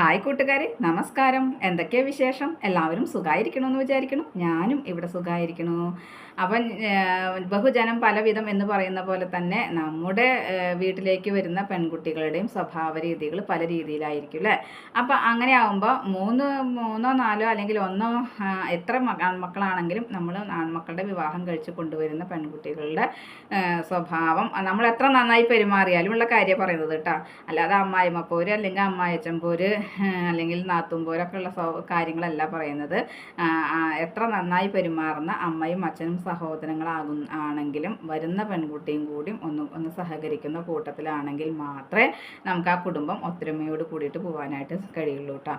Hi കൂട്ടുകാരെ നമസ്കാരം. എന്തൊക്കെയാ വിശേഷം? എല്ലാവരും സുഖമായിരിക്കണമെന്ന് വിചാരിക്കണം ഞാനും ഇവിടെ സുഖമായിരിക്കണു അപ്പം ബഹുജനം പലവിധം എന്ന് പറയുന്ന പോലെ തന്നെ നമ്മുടെ വീട്ടിലേക്ക് വരുന്ന പെൺകുട്ടികളുടെയും സ്വഭാവ രീതികൾ പല രീതിയിലായിരിക്കും അല്ലേ അപ്പം അങ്ങനെ ആകുമ്പോൾ മൂന്ന് മൂന്നോ നാലോ അല്ലെങ്കിൽ ഒന്നോ എത്ര മക- ആൺമക്കളാണെങ്കിലും നമ്മൾ ആൺമക്കളുടെ വിവാഹം കഴിച്ച് കൊണ്ടുവരുന്ന പെൺകുട്ടികളുടെ സ്വഭാവം. നമ്മൾ എത്ര നന്നായി പെരുമാറിയാലും ഉള്ള കാര്യം പറയുന്നത് കേട്ടോ അല്ലാതെ അമ്മായിമ്മ പോര് അല്ലെങ്കിൽ അമ്മായച്ചൻ പോര് ഏഹ്, അല്ലെങ്കിൽ നാത്തുമ്പോരൊക്കെ ഉള്ള കാര്യങ്ങളല്ല പറയുന്നത്. എത്ര നന്നായി പെരുമാറുന്ന അമ്മയും അച്ഛനും സഹോദരങ്ങളാകും ആണെങ്കിലും വരുന്ന പെൺകുട്ടിയും കൂടിയും ഒന്ന് ഒന്ന് സഹകരിക്കുന്ന കൂട്ടത്തിലാണെങ്കിൽ മാത്രമേ നമുക്ക് ആ കുടുംബം ഒത്തൊരുമയോട് കൂടിയിട്ട് പോകാനായിട്ട് കഴിയുള്ളൂ കേട്ടോ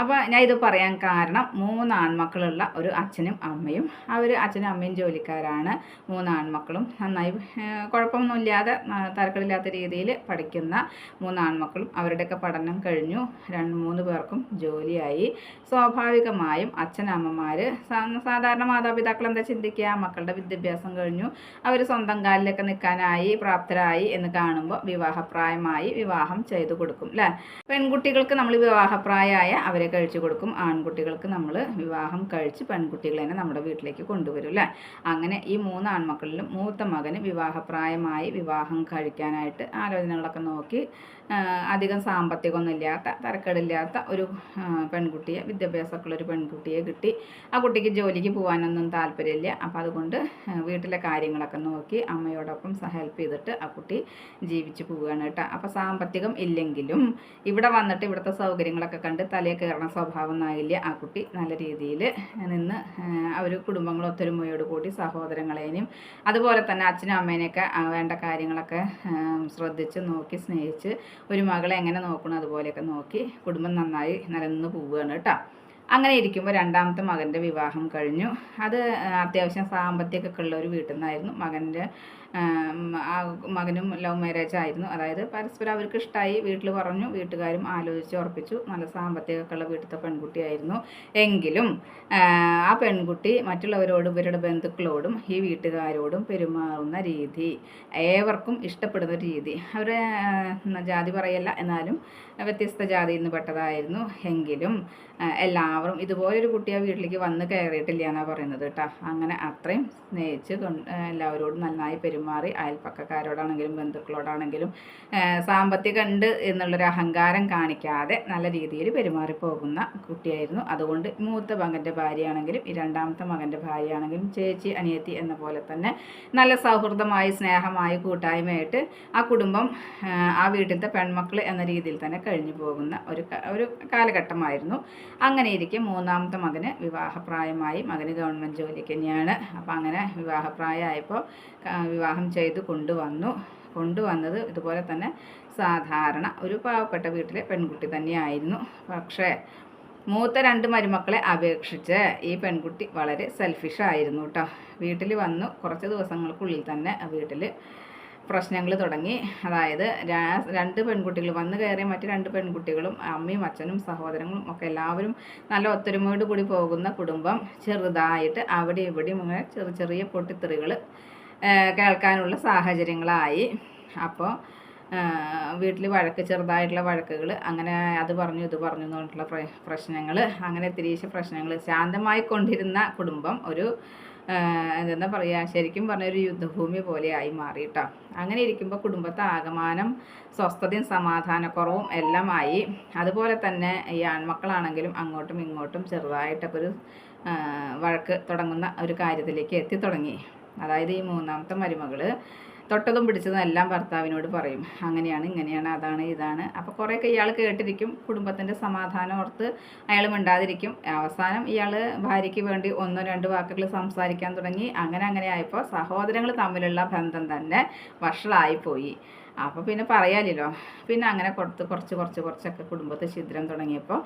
അപ്പോൾ ഞാൻ ഇത് പറയാൻ കാരണം മൂന്ന് ആൺമക്കളുള്ള ഒരു അച്ഛനും അമ്മയും അവർ അച്ഛനും അമ്മയും ജോലിക്കാരാണ്. മൂന്ന് ആൺമക്കളും നന്നായി കുഴപ്പമൊന്നുമില്ലാതെ തരക്കളില്ലാത്ത രീതിയിൽ പഠിക്കുന്ന മൂന്ന് ആൺമക്കളും അവരുടെയൊക്കെ പഠനം കഴിഞ്ഞു. രണ്ട് മൂന്ന് പേർക്കും ജോലിയായി. സ്വാഭാവികമായും അച്ഛനമ്മമാർ സാധാരണ മാതാപിതാക്കൾ എന്താ ചിന്തിക്കുക? മക്കളുടെ വിദ്യാഭ്യാസം കഴിഞ്ഞു. അവർ സ്വന്തം കാലിലൊക്കെ നിൽക്കാനായി പ്രാപ്തരായി എന്ന് കാണുമ്പോൾ വിവാഹപ്രായമായി വിവാഹം ചെയ്തു കൊടുക്കും അല്ലേ പെൺകുട്ടികൾക്ക് നമ്മൾ വിവാഹപ്രായമായ അവരെ കഴിച്ചു കൊടുക്കും. ആൺകുട്ടികൾക്ക് നമ്മൾ വിവാഹം കഴിച്ച് പെൺകുട്ടികളെ തന്നെ നമ്മുടെ വീട്ടിലേക്ക് കൊണ്ടുവരും അല്ലേ അങ്ങനെ ഈ മൂന്ന് ആൺമക്കളിലും മൂത്ത മകന് വിവാഹപ്രായമായി വിവാഹം കഴിക്കാനായിട്ട് ആലോചനകളൊക്കെ നോക്കി അധികം സാമ്പത്തികമൊന്നുമില്ലാത്ത തരക്കേടില്ലാത്ത ഒരു പെൺകുട്ടിയെ വിദ്യാഭ്യാസമൊക്കെയുള്ള ഒരു പെൺകുട്ടിയെ കിട്ടി. ആ കുട്ടിക്ക് ജോലിക്ക് പോകാനൊന്നും താല്പര്യമില്ല. അപ്പോൾ അതുകൊണ്ട് വീട്ടിലെ കാര്യങ്ങളൊക്കെ നോക്കി അമ്മയോടൊപ്പം ഹെൽപ്പ് ചെയ്തിട്ട് ആ കുട്ടി ജീവിച്ചു പോവുകയാണ് കേട്ടോ. അപ്പോൾ സാമ്പത്തികം ഇല്ലെങ്കിലും ഇവിടെ വന്നിട്ട് ഇവിടുത്തെ സൗകര്യങ്ങളൊക്കെ കണ്ട് തലയെ കയറണ സ്വഭാവം ഒന്നായില്ല? ആ കുട്ടി നല്ല രീതിയിൽ നിന്ന് അവർ കുടുംബങ്ങൾ ഒത്തൊരുമയോട് കൂടി സഹോദരങ്ങളെയും അതുപോലെ തന്നെ അച്ഛനും അമ്മേനെയൊക്കെ വേണ്ട കാര്യങ്ങളൊക്കെ ശ്രദ്ധിച്ച് നോക്കി സ്നേഹിച്ച് ഒരു മകളെ എങ്ങനെ നോക്കണം അതുപോലെയൊക്കെ നോക്കി കുടുംബം നന്നായി നിലനിന്ന് പോവുകയാണ് കേട്ടോ. അങ്ങനെ ഇരിക്കുമ്പോൾ രണ്ടാമത്തെ മകന്റെ വിവാഹം കഴിഞ്ഞു. അത് അത്യാവശ്യം സാമ്പത്തികമൊക്കെ ഉള്ള ഒരു വീട്ടിൽ നിന്നായിരുന്നു. മകന്റെ ആ മകനും ലവ് മാരേജ് ആയിരുന്നു. അതായത് പരസ്പരം അവർക്ക് ഇഷ്ടമായി വീട്ടിൽ പറഞ്ഞു വീട്ടുകാരും ആലോചിച്ച് ഉറപ്പിച്ചു. നല്ല സാമ്പത്തികമൊക്കെ ഉള്ള വീട്ടിലത്തെ പെൺകുട്ടിയായിരുന്നു എങ്കിലും ആ, പെൺകുട്ടി മറ്റുള്ളവരോടും ഇവരുടെ ബന്ധുക്കളോടും ഈ വീട്ടുകാരോടും പെരുമാറുന്ന രീതി ഏവർക്കും ഇഷ്ടപ്പെടുന്ന രീതി. അവരെ ജാതി പറയല്ല. എന്നാലും വ്യത്യസ്ത ജാതിയിൽ നിന്ന് പെട്ടതായിരുന്നു എങ്കിലും എല്ലാവരും ഇതുപോലൊരു കുട്ടിയെ വീട്ടിലേക്ക് വന്ന് കയറിയിട്ടില്ല എന്നാണ് പറയുന്നത് കേട്ടോ. അങ്ങനെ അത്രയും സ്നേഹിച്ച് എല്ലാവരോടും നന്നായി പെരുമാറി അയൽപ്പക്കക്കാരോടാണെങ്കിലും ബന്ധുക്കളോടാണെങ്കിലും സാമ്പത്തിക ഉണ്ട് എന്നുള്ളൊരു അഹങ്കാരം കാണിക്കാതെ നല്ല രീതിയിൽ പെരുമാറി പോകുന്ന കുട്ടിയായിരുന്നു. അതുകൊണ്ട് മൂത്ത മകന്റെ ഭാര്യയാണെങ്കിലും രണ്ടാമത്തെ മകന്റെ ഭാര്യയാണെങ്കിലും ചേച്ചി അനിയത്തി എന്ന പോലെ തന്നെ നല്ല സൗഹൃദമായി സ്നേഹമായി കൂട്ടായ്മയായിട്ട് ആ കുടുംബം ആ, വീട്ടിലത്തെ പെൺമക്കൾ എന്ന രീതിയിൽ തന്നെ കഴിഞ്ഞു പോകുന്ന ഒരു ഒരു കാലഘട്ടമായിരുന്നു. അങ്ങനെ മൂന്നാമത്തെ മകന് വിവാഹപ്രായമായി മകന് ഗവൺമെന്റ് ജോലിക്ക് തന്നെയാണ്. അപ്പോൾ അങ്ങനെ വിവാഹപ്രായമായപ്പോൾ ക- വിവാഹം ചെയ്ത് കൊണ്ടുവന്നു. കൊണ്ടുവന്നത് ഇതുപോലെ തന്നെ സാധാരണ ഒരു പാവപ്പെട്ട വീട്ടിലെ പെൺകുട്ടി തന്നെയായിരുന്നു. പക്ഷേ മൂത്ത രണ്ട് മരുമക്കളെ അപേക്ഷിച്ച് ഈ പെൺകുട്ടി വളരെ സെൽഫിഷ് ആയിരുന്നു കേട്ടോ വീട്ടിൽ വന്നു. കുറച്ച് ദിവസങ്ങൾക്കുള്ളിൽ തന്നെ വീട്ടിൽ പ്രശ്നങ്ങൾ തുടങ്ങി. അതായത് രണ്ട് പെൺകുട്ടികൾ വന്നു കയറിയ മറ്റ് രണ്ട് പെൺകുട്ടികളും അമ്മയും അച്ഛനും സഹോദരങ്ങളും ഒക്കെ എല്ലാവരും നല്ല ഒത്തൊരുമയോട് കൂടി പോകുന്ന കുടുംബം ചെറുതായിട്ട് അവിടെ ഇവിടെയും ചെറിയ ചെറിയ പൊട്ടിത്തെറികൾ കേൾക്കാനുള്ള സാഹചര്യങ്ങളായി. അപ്പോൾ വീട്ടിൽ വഴക്ക് ചെറുതായിട്ടുള്ള വഴക്കുകൾ അങ്ങനെ അത് പറഞ്ഞു ഇത് പറഞ്ഞു എന്നുള്ള പ്രശ്നങ്ങൾ അങ്ങനെ തിരിച്ച പ്രശ്നങ്ങൾ ശാന്തമായി കൊണ്ടിരുന്ന കുടുംബം ഒരു എന്താ പറയുക ശരിക്കും പറഞ്ഞ ഒരു യുദ്ധഭൂമി പോലെയായി മാറി കേട്ടോ അങ്ങനെ ഇരിക്കുമ്പോൾ കുടുംബത്തെ ആകമാനം സ്വസ്ഥതയും സമാധാനക്കുറവും എല്ലാമായി അതുപോലെ തന്നെ ഈ ആൺമക്കളാണെങ്കിലും അങ്ങോട്ടും ഇങ്ങോട്ടും ചെറുതായിട്ടൊക്കെ ഒരു വഴക്ക് തുടങ്ങുന്ന ഒരു കാര്യത്തിലേക്ക് എത്തി തുടങ്ങി. അതായത് ഈ മൂന്നാമത്തെ മരുമകൾ തൊട്ടതും പിടിച്ചതും എല്ലാം ഭർത്താവിനോട് പറയും അങ്ങനെയാണ് ഇങ്ങനെയാണ് അതാണ് ഇതാണ്. അപ്പോൾ കുറേയൊക്കെ ഇയാൾ കേട്ടിരിക്കും കുടുംബത്തിന്റെ സമാധാനം ഓർത്ത് അയാൾ മിണ്ടാതിരിക്കും. അവസാനം ഇയാൾ ഭാര്യയ്ക്ക് വേണ്ടി ഒന്നോ രണ്ട് വാക്കുകൾ സംസാരിക്കാൻ തുടങ്ങി. അങ്ങനെ അങ്ങനെ ആയപ്പോൾ സഹോദരങ്ങൾ തമ്മിലുള്ള ബന്ധം തന്നെ വഷളായിപ്പോയി. അപ്പോൾ പിന്നെ പറയാലോ പിന്നെ അങ്ങനെ കൊടുത്ത് കുറച്ച് കുറച്ച് കുറച്ചൊക്കെ കുടുംബത്തെ ഛിദ്രം തുടങ്ങിയപ്പോൾ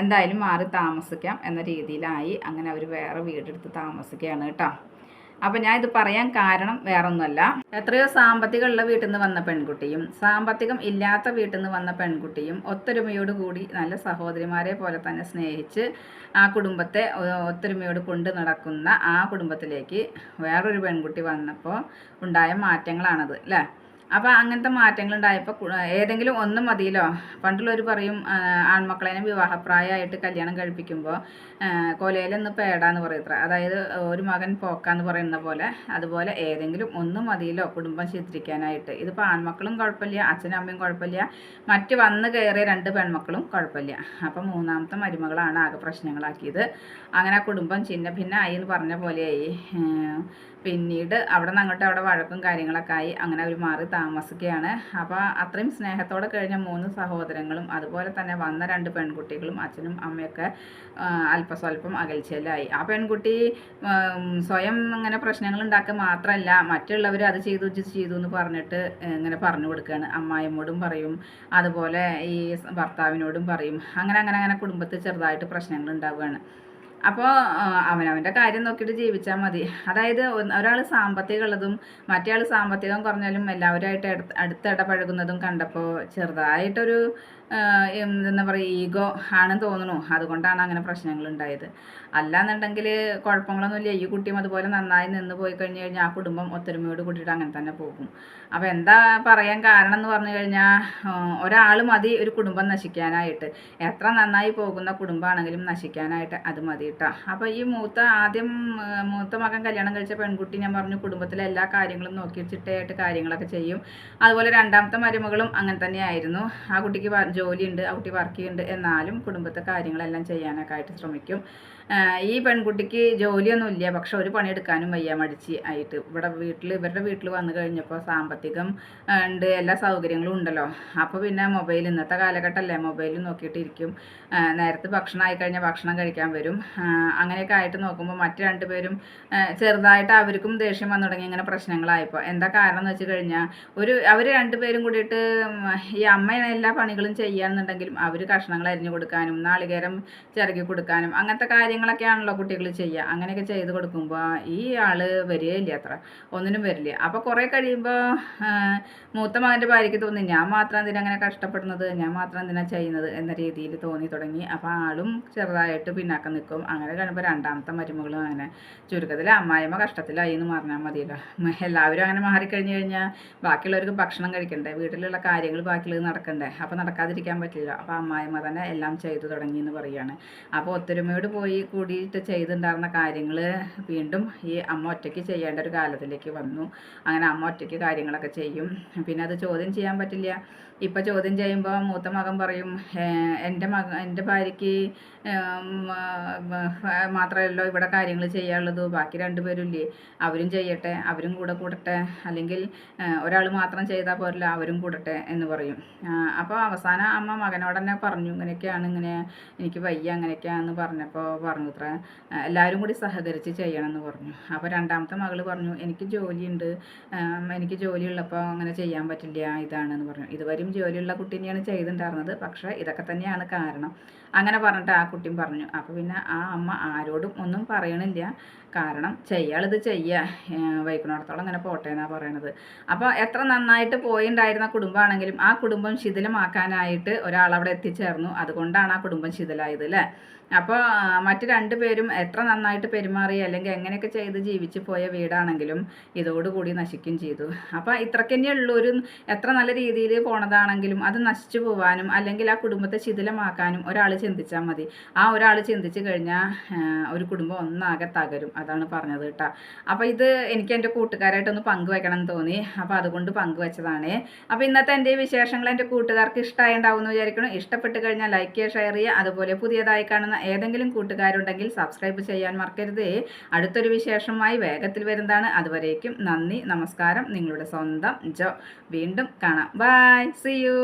എന്തായാലും മാറി താമസിക്കാം എന്ന രീതിയിലായി. അങ്ങനെ അവർ വേറെ വീടെടുത്ത് താമസിക്കുകയാണ് കേട്ടോ. അപ്പം ഞാൻ ഇത് പറയാൻ കാരണം വേറൊന്നുമല്ല. എത്രയോ സാമ്പത്തികമുള്ള വീട്ടിൽ നിന്ന് വന്ന പെൺകുട്ടിയും സാമ്പത്തികം ഇല്ലാത്ത വീട്ടിൽ നിന്ന് വന്ന പെൺകുട്ടിയും ഒത്തൊരുമയോട് കൂടി നല്ല സഹോദരിമാരെ പോലെ തന്നെ സ്നേഹിച്ച് ആ കുടുംബത്തെ ഒത്തൊരുമയോട് കൊണ്ടു നടക്കുന്ന ആ കുടുംബത്തിലേക്ക് വേറൊരു പെൺകുട്ടി വന്നപ്പോൾ ഉണ്ടായ മാറ്റങ്ങളാണത് അല്ലേ? അപ്പോൾ അങ്ങനത്തെ മാറ്റങ്ങൾ ഉണ്ടായപ്പോൾ ഏതെങ്കിലും ഒന്ന് മതിയല്ലോ. പണ്ടുള്ളവർ പറയും ആൺമക്കളേനെ ആൺമക്കളെ വിവാഹപ്രായമായിട്ട് കല്യാണം കഴിപ്പിക്കുമ്പോൾ കൊലയിലൊന്ന് പേടാന്ന് പറയത്ര. അതായത് ഒരു മകൻ പോക്കാന്ന് പറയുന്ന പോലെ അതുപോലെ ഏതെങ്കിലും ഒന്ന് മതിയല്ലോ കുടുംബം ചിത്രിക്കാനായിട്ട്. ഇതിപ്പോൾ ആൺമക്കളും കുഴപ്പമില്ല അച്ഛനും അമ്മയും കുഴപ്പമില്ല. മറ്റ് വന്ന് കയറിയ രണ്ട് പെൺമക്കളും കുഴപ്പമില്ല. അപ്പം മൂന്നാമത്തെ മരുമകളാണ് ആകെ പ്രശ്നങ്ങളാക്കിയത്. അങ്ങനെ കുടുംബം ചിന്ന ഭിന്നമായി എന്ന് പറഞ്ഞ പോലെയായി. പിന്നീട് അവിടെ നിന്ന് അങ്ങോട്ട് അവിടെ വഴക്കും കാര്യങ്ങളൊക്കെ ആയി. അങ്ങനെ അവർ മാറി താമസിക്കുകയാണ്. അപ്പോൾ അത്രയും സ്നേഹത്തോടെ കഴിഞ്ഞ മൂന്ന് സഹോദരങ്ങളും അതുപോലെ തന്നെ വന്ന രണ്ട് പെൺകുട്ടികളും അച്ഛനും അമ്മയൊക്കെ അല്പസ്വല്പം അകൽച്ചയിലായി. ആ പെൺകുട്ടി സ്വയം ഇങ്ങനെ പ്രശ്നങ്ങൾ ഉണ്ടാക്കുക മാത്രമല്ല മറ്റുള്ളവർ അത് ചെയ്തു ഇത് ചെയ്തു എന്ന് പറഞ്ഞിട്ട് ഇങ്ങനെ പറഞ്ഞു കൊടുക്കുകയാണ്. അമ്മായിമ്മോടും പറയും. അതുപോലെ ഈ ഭർത്താവിനോടും പറയും. അങ്ങനെ അങ്ങനെ അങ്ങനെ കുടുംബത്തിൽ ചെറുതായിട്ട് പ്രശ്നങ്ങൾ ഉണ്ടാവുകയാണ്. അപ്പോൾ അവനവന്റെ കാര്യം നോക്കിയിട്ട് ജീവിച്ചാൽ മതി. അതായത് ഒരാൾ സാമ്പത്തികമുള്ളതും ആൾ സാമ്പത്തികം കുറഞ്ഞാലും എല്ലാവരുമായിട്ട് അടുത്ത് അടുത്തിടപഴകുന്നതും കണ്ടപ്പോൾ ചെറുതായിട്ടൊരു എന്താ പറയുക ഈഗോ ആണെന്ന് തോന്നുന്നു. അതുകൊണ്ടാണ് അങ്ങനെ പ്രശ്നങ്ങൾ ഉണ്ടായത് അല്ലാന്നുണ്ടെങ്കിൽ കുഴപ്പങ്ങളൊന്നുമില്ല ഈ കുട്ടിയും അതുപോലെ നന്നായി നിന്ന് പോയി കഴിഞ്ഞ് കഴിഞ്ഞാൽ ആ കുടുംബം ഒത്തൊരുമയോട് കൂട്ടിയിട്ട് അങ്ങനെ തന്നെ പോകും. അപ്പോൾ എന്താ പറയാൻ കാരണം എന്ന് പറഞ്ഞു കഴിഞ്ഞാൽ ഒരാൾ മതി ഒരു കുടുംബം നശിക്കാനായിട്ട്. എത്ര നന്നായി പോകുന്ന കുടുംബമാണെങ്കിലും നശിക്കാനായിട്ട് അത് മതി. കേട്ടോ അപ്പോൾ ഈ മൂത്ത ആദ്യം മൂത്ത മകൻ കല്യാണം കഴിച്ച പെൺകുട്ടി ഞാൻ പറഞ്ഞു കുടുംബത്തിലെ എല്ലാ കാര്യങ്ങളും നോക്കി ചിട്ടയായിട്ട് കാര്യങ്ങളൊക്കെ ചെയ്യും. അതുപോലെ രണ്ടാമത്തെ മരുമകളും അങ്ങനെ തന്നെയായിരുന്നു ആ കുട്ടിക്ക് ജോലിയുണ്ട് ആ കുട്ടി വർക്ക് ചെയ്യുന്നുണ്ട്. എന്നാലും കുടുംബത്തെ കാര്യങ്ങളെല്ലാം ചെയ്യാനൊക്കെ ആയിട്ട് ശ്രമിക്കും. ഈ പെൺകുട്ടിക്ക് ജോലിയൊന്നും ഇല്ല പക്ഷെ ഒരു പണിയെടുക്കാനും വയ്യ മടിച്ച് ആയിട്ട്. ഇവിടെ വീട്ടിൽ ഇവരുടെ വീട്ടിൽ വന്നു കഴിഞ്ഞപ്പോൾ സാമ്പത്തികം ഉണ്ട്. എല്ലാ സൗകര്യങ്ങളും ഉണ്ടല്ലോ. അപ്പോൾ പിന്നെ മൊബൈൽ ഇന്നത്തെ കാലഘട്ടമല്ലേ? മൊബൈൽ നോക്കിയിട്ടിരിക്കും. നേരത്തെ ഭക്ഷണം ആയിക്കഴിഞ്ഞാൽ ഭക്ഷണം കഴിക്കാൻ വരും. അങ്ങനെയൊക്കെ ആയിട്ട് നോക്കുമ്പോൾ മറ്റു രണ്ടുപേരും ചെറുതായിട്ട് അവർക്കും ദേഷ്യം വന്നു തുടങ്ങി ഇങ്ങനെ പ്രശ്നങ്ങളായപ്പോൾ. എന്താ കാരണം എന്ന് വെച്ച് കഴിഞ്ഞാൽ ഒരു അവർ രണ്ടുപേരും കൂടിയിട്ട് ഈ അമ്മ എല്ലാ പണികളും ചെയ്യുകയാണെന്നുണ്ടെങ്കിലും അവർ കഷ്ണങ്ങൾ അരിഞ്ഞു കൊടുക്കാനും നാളികേരം ചിറകി കൊടുക്കാനും അങ്ങനത്തെ കാര്യങ്ങളൊക്കെയാണല്ലോ കുട്ടികൾ ചെയ്യുക. അങ്ങനെയൊക്കെ ചെയ്ത് കൊടുക്കുമ്പോൾ ഈ ആൾ വരികയില്ല അത്ര. ഒന്നിനും വരില്ല. അപ്പോൾ കുറേ കഴിയുമ്പോൾ മൂത്ത മകന്റെ ഭാര്യയ്ക്ക് തോന്നി ഞാൻ മാത്രം എന്തിനാ അങ്ങനെ കഷ്ടപ്പെടുന്നത്? ഞാൻ മാത്രം എന്തിനാ ചെയ്യുന്നത്? എന്ന രീതിയിൽ തോന്നി തുടങ്ങി. അപ്പോൾ ആളും ചെറുതായിട്ട് പിന്നാക്കം നിൽക്കും. അങ്ങനെ കാണുമ്പോൾ രണ്ടാമത്തെ മരുമകളും അങ്ങനെ ചുരുക്കത്തിൽ അമ്മായിമ്മ കഷ്ടത്തിലായി എന്ന് പറഞ്ഞാൽ മതിയല്ലോ. എല്ലാവരും അങ്ങനെ മാറിക്കഴിഞ്ഞ് കഴിഞ്ഞാൽ ബാക്കിയുള്ളവർക്ക് ഭക്ഷണം കഴിക്കണ്ടേ? വീട്ടിലുള്ള കാര്യങ്ങൾ ബാക്കിയുള്ളത് നടക്കണ്ടേ? അപ്പോൾ നടക്കാതിരിക്കാൻ പറ്റില്ല. അപ്പോൾ അമ്മായിമ്മ തന്നെ എല്ലാം ചെയ്തു തുടങ്ങി എന്ന് പറയുകയാണ്. അപ്പോൾ ഒത്തൊരുമയോട് പോയി കൂടിയിട്ട് ചെയ്തിട്ടുണ്ടായിരുന്ന കാര്യങ്ങൾ വീണ്ടും ഈ അമ്മ ഒറ്റയ്ക്ക് ചെയ്യേണ്ട ഒരു കാലത്തിലേക്ക് വന്നു. അങ്ങനെ അമ്മ ഒറ്റയ്ക്ക് കാര്യങ്ങളൊക്കെ ചെയ്യും. പിന്നെ അത് ചോദ്യം ചെയ്യാൻ പറ്റില്ല. ഇപ്പം ചോദ്യം ചെയ്യുമ്പോൾ മൂത്ത മകൻ പറയും എന്റെ മക എന്റെ ഭാര്യയ്ക്ക് മാത്രമല്ലോ ഇവിടെ കാര്യങ്ങൾ ചെയ്യാനുള്ളത്. ബാക്കി രണ്ടുപേരുമില്ലേ അവരും ചെയ്യട്ടെ അവരും കൂടെ കൂടട്ടെ. അല്ലെങ്കിൽ ഒരാൾ മാത്രം ചെയ്താൽ പോരല്ല അവരും കൂടട്ടെ എന്ന് പറയും. അപ്പോൾ അവസാനം അമ്മ മകനോട് തന്നെ പറഞ്ഞു ഇങ്ങനെയൊക്കെയാണ് ഇങ്ങനെ എനിക്ക് വയ്യ അങ്ങനെയൊക്കെയാണെന്ന് പറഞ്ഞപ്പോൾ പറഞ്ഞു ഇത്ര എല്ലാവരും കൂടി സഹകരിച്ച് ചെയ്യണം എന്ന് പറഞ്ഞു. അപ്പോൾ രണ്ടാമത്തെ മകൾ പറഞ്ഞു എനിക്ക് ജോലിയുണ്ട്. എനിക്ക് ജോലിയുള്ളപ്പോൾ അങ്ങനെ ചെയ്യാൻ പറ്റില്ല ഇതാണെന്ന് പറഞ്ഞു. ഇതുവരെയും ജോലിയുള്ള കുട്ടി തന്നെയാണ് ചെയ്തിട്ടുണ്ടായിരുന്നത്. പക്ഷേ ഇതൊക്കെ തന്നെയാണ് കാരണം. അങ്ങനെ പറഞ്ഞിട്ട് ആ കുട്ടിയും പറഞ്ഞു. അപ്പോൾ പിന്നെ ആ അമ്മ ആരോടും ഒന്നും പറയണില്ല. കാരണം ചെയ്യാളിത് ചെയ്യുക വൈകുന്നേരത്തോളം അങ്ങനെ പോട്ടെ എന്നാണ് പറയണത്. അപ്പോൾ എത്ര നന്നായിട്ട് പോയിണ്ടായിരുന്ന കുടുംബമാണെങ്കിലും ആ കുടുംബം ശിഥിലമാക്കാനായിട്ട് ഒരാൾ അവിടെ എത്തിച്ചേർന്നു. അതുകൊണ്ടാണ് ആ കുടുംബം ശിഥിലായത് അല്ലേ അപ്പോൾ മറ്റ് രണ്ടുപേരും എത്ര നന്നായിട്ട് പെരുമാറി അല്ലെങ്കിൽ എങ്ങനെയൊക്കെ ചെയ്ത് ജീവിച്ചു പോയ വീടാണെങ്കിലും ഇതോടുകൂടി നശിക്കുകയും ചെയ്തു. അപ്പോൾ ഇത്രയ്ക്ക് തന്നെയുള്ളൂ ഒരു എത്ര നല്ല രീതിയിൽ പോണതാണെങ്കിലും അത് നശിച്ചു പോവാനും അല്ലെങ്കിൽ ആ കുടുംബത്തെ ശിഥിലമാക്കാനും ഒരാൾ ചിന്തിച്ചാൽ മതി. ആ ഒരാൾ ചിന്തിച്ചു കഴിഞ്ഞാൽ ഒരു കുടുംബം ഒന്നാകെ തകരും. അതാണ് പറഞ്ഞത് കേട്ടോ. അപ്പോൾ ഇത് എനിക്ക് എന്റെ കൂട്ടുകാരായിട്ടൊന്ന് പങ്കുവെക്കണം എന്ന് തോന്നി. അപ്പോൾ അതുകൊണ്ട് പങ്കുവെച്ചതാണ്. അപ്പോൾ ഇന്നത്തെ എന്റെ വിശേഷങ്ങൾ എന്റെ കൂട്ടുകാർക്ക് ഇഷ്ടമായിണ്ടാവും എന്ന് വിചാരിക്കണം ഇഷ്ടപ്പെട്ട് കഴിഞ്ഞാൽ ലൈക്ക് ചെയ്യുക ഷെയർ ചെയ്യുക. അതുപോലെ പുതിയതായി കാണുന്ന ഏതെങ്കിലും കൂട്ടുകാരുണ്ടെങ്കിൽ സബ്സ്ക്രൈബ് ചെയ്യാൻ മറക്കരുത്. അടുത്തൊരു വിശേഷമായി വേഗത്തിൽ വരുന്നതാണ്. അതുവരേക്കും നന്ദി നമസ്കാരം. നിങ്ങളുടെ സ്വന്തം ജോ. വീണ്ടും കാണാം. By C U